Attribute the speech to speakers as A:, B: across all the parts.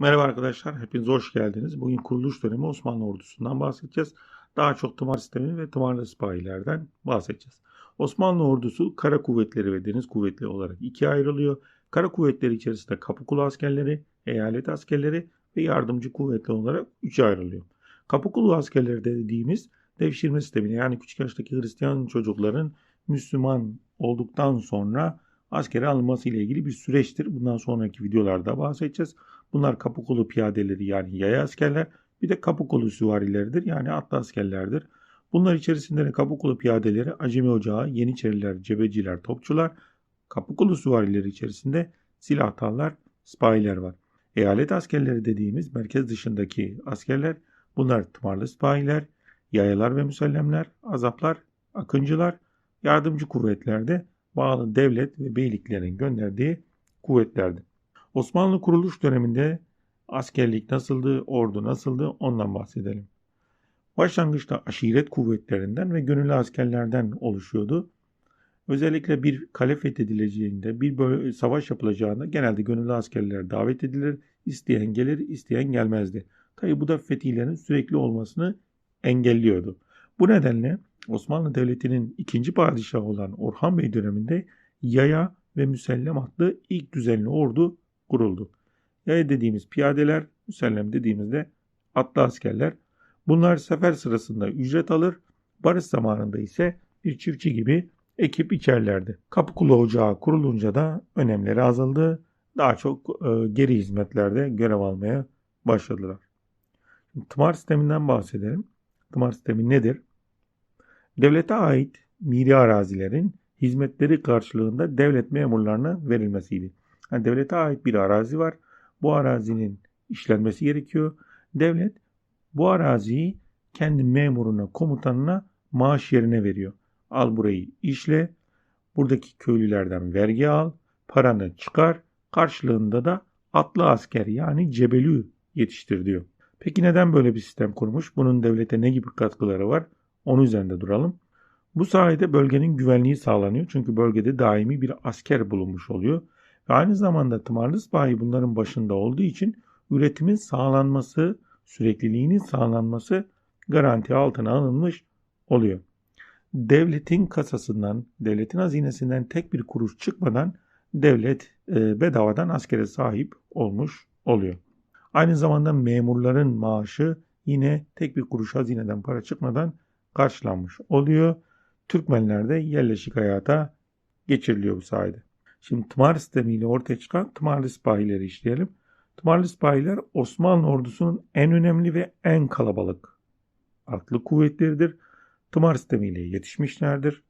A: Merhaba arkadaşlar, hepiniz hoş geldiniz. Bugün kuruluş dönemi Osmanlı ordusundan bahsedeceğiz. Daha çok tımar sistemi ve tımarlı sipahilerden bahsedeceğiz. Osmanlı ordusu kara kuvvetleri ve deniz kuvvetleri olarak ikiye ayrılıyor. Kara kuvvetleri içerisinde Kapıkulu askerleri, eyalet askerleri ve yardımcı kuvvetler olarak üçe ayrılıyor. Kapıkulu askerleri dediğimiz devşirme sistemine yani küçük yaştaki Hristiyan çocukların Müslüman olduktan sonra askere alınması ile ilgili bir süreçtir. Bundan sonraki videolarda bahsedeceğiz. Bunlar kapı kolu piyadeleri yani yaya askerler. Bir de kapı kolu süvarileridir yani atlı askerlerdir. Bunlar içerisinde de kapı kolu piyadeleri, acemi ocağı, yeniçeriler, cebeciler, topçular, kapı kolu süvarileri içerisinde silahtarlar, sipahiler var. Eyalet askerleri dediğimiz merkez dışındaki askerler bunlar tımarlı sipahiler, yayalar ve müsellemler, azaplar, akıncılar, yardımcı kuvvetlerde bağlı devlet ve beyliklerin gönderdiği kuvvetlerdi. Osmanlı kuruluş döneminde askerlik nasıldı, ordu nasıldı ondan bahsedelim. Başlangıçta aşiret kuvvetlerinden ve gönüllü askerlerden oluşuyordu. Özellikle bir kale fethedileceğinde, bir savaş yapılacağında genelde gönüllü askerler davet edilir. İsteyen gelir, isteyen gelmezdi. Tabi bu da fetihlerin sürekli olmasını engelliyordu. Bu nedenle Osmanlı Devleti'nin ikinci padişahı olan Orhan Bey döneminde yaya ve müsellem adlı ilk düzenli ordu kuruldu. Yaya dediğimiz piyadeler, müsellem dediğimizde atlı askerler. Bunlar sefer sırasında ücret alır, barış zamanında ise bir çiftçi gibi ekip içerlerdi. Kapıkulu Ocağı kurulunca da önemleri azaldı. Daha çok e, geri hizmetlerde görev almaya başladılar. Tımar sisteminden bahsedelim. Tımar sistemi nedir? Devlete ait miri arazilerin hizmetleri karşılığında devlet memurlarına verilmesiydi. Yani devlete ait bir arazi var. Bu arazinin işlenmesi gerekiyor. Devlet bu araziyi kendi memuruna, komutanına maaş yerine veriyor. Al burayı işle, buradaki köylülerden vergi al, paranı çıkar, karşılığında da atlı asker yani cebelü yetiştir diyor. Peki neden böyle bir sistem kurmuş? Bunun devlete ne gibi katkıları var? Onun üzerinde duralım. Bu sayede bölgenin güvenliği sağlanıyor. Çünkü bölgede daimi bir asker bulunmuş oluyor. Ve aynı zamanda tımarlı sipahi bunların başında olduğu için üretimin sağlanması, sürekliliğinin sağlanması garanti altına alınmış oluyor. Devletin kasasından, devletin hazinesinden tek bir kuruş çıkmadan devlet e, bedavadan askere sahip olmuş oluyor. Aynı zamanda memurların maaşı yine tek bir kuruş hazineden para çıkmadan karşılanmış oluyor. Türkmenler de yerleşik hayata geçiriliyor bu sayede. Şimdi tımar sistemiyle ortaya çıkan tımarlı sipahileri işleyelim. Tımarlı sipahiler Osmanlı ordusunun en önemli ve en kalabalık atlı kuvvetleridir. Tımar sistemiyle yetişmişlerdir.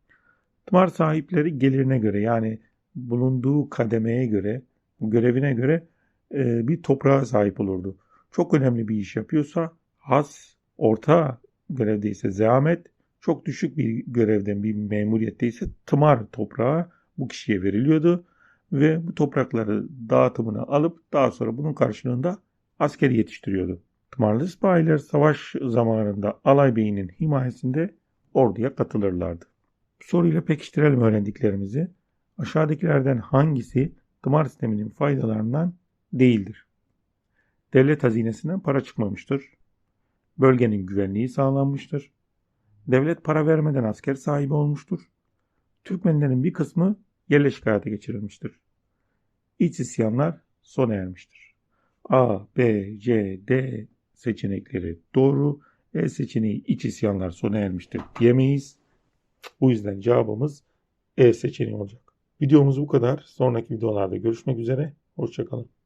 A: Tımar sahipleri gelirine göre yani bulunduğu kademeye göre, görevine göre e, bir toprağa sahip olurdu. Çok önemli bir iş yapıyorsa has, orta görevde ise zahmet, çok düşük bir görevden bir memuriyette ise tımar toprağı bu kişiye veriliyordu ve bu toprakları dağıtımını alıp daha sonra bunun karşılığında askeri yetiştiriyordu. Tımarlı sipahiler savaş zamanında alay beyinin himayesinde orduya katılırlardı. Soruyla pekiştirelim öğrendiklerimizi. Aşağıdakilerden hangisi tımar sisteminin faydalarından değildir? Devlet hazinesinden para çıkmamıştır. Bölgenin güvenliği sağlanmıştır. Devlet para vermeden asker sahibi olmuştur. Türkmenlerin bir kısmı yerleşik hayata geçirilmiştir. İç isyanlar sona ermiştir. A, B, C, D seçenekleri doğru. E seçeneği iç isyanlar sona ermiştir diyemeyiz. Bu yüzden cevabımız E seçeneği olacak. Videomuz bu kadar. Sonraki videolarda görüşmek üzere. Hoşçakalın.